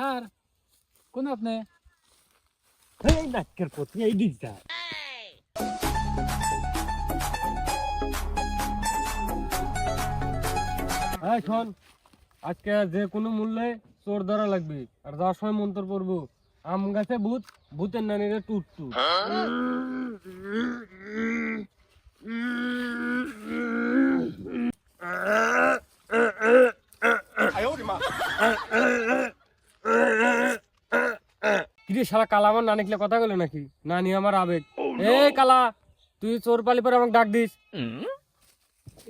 Sir কোন আপনি? এই নাটকের প্রতি এই দিক এই শোন আজকে যে কোনো মূল্যে চোর ধরা লাগবে আর যাওয়ার সময় মন্তর পড়ব আম গাছে ভূত ভূতের নানিরে টুট টুট। কিরে শালা কালা আমার নানিকলে কথা বলে নাকি? নানি আমার আবেগ। এই কালা তুই চোর পালি পরে আমাকে ডাক দিস।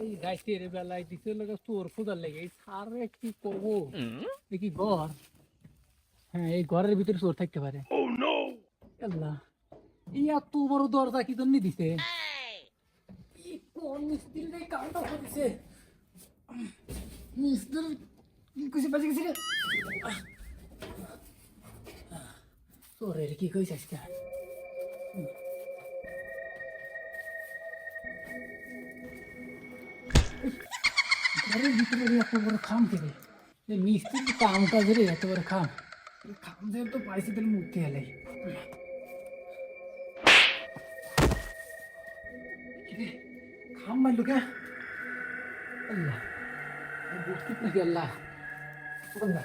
এই রাইতের বেলায় দিতে লোক চোর খোঁজার লেগে। কি করব? এ ঘর? হ্যাঁ এই ঘরের ভিতরে চোর থাকতে পারে। আল্লাহ এই এত বড় দরজা কি জন্য দিছে? কি কোন মিস্ত্রি রে কামটা করেছে মিস্ত্রি কি বাজে গেছে রে? চোরের কি কইছে আজকে ঘরের ভিতরে রে এত বড় খাম থেকে এই মিস্ত্রির কাম কাজ রে এত বড় খাম এই খাম দিয়ে তো পাইছে তাহলে মুক্তি হলে খাম মারলো কে আল্লাহ বুঝতে নাকি আল্লাহ আল্লাহ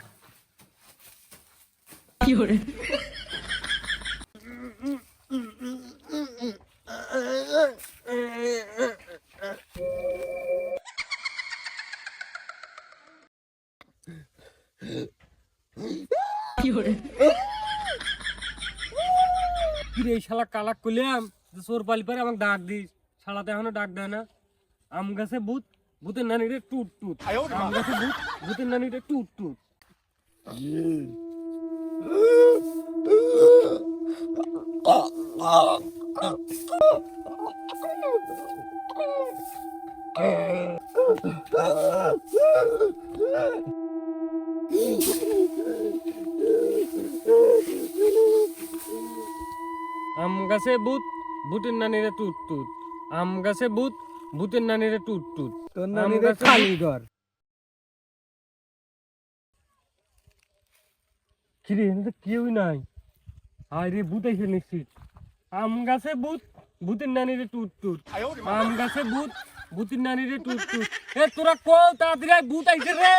কিরে এই শালা কালা কইলাম যে চোর পালি পরে আমাকে ডাক দিস শালাতে এখনও ডাক দেয় না আম গাছে ভূত ভূতের নানিরে টুট টুট আম গাছে ভূত ভূতের নানিরে টুট টুট আম গাছে ভূত ভূতের নানিরে টুট টুট আম গাছে ভূত ভূতের নানিরে টুট টুট তোর নানিরে খালি ঘর। কিরে এখানে তো কেউই নাই। আয় রে ভূত এসে নিশ্চিত আম গাছে ভূত ভূতের নানিরে টুট টুট আম গাছে ভূত নানি রে টুট টুট এ তোরা কো তাড়াতাড়ি ভূত আইছে রে।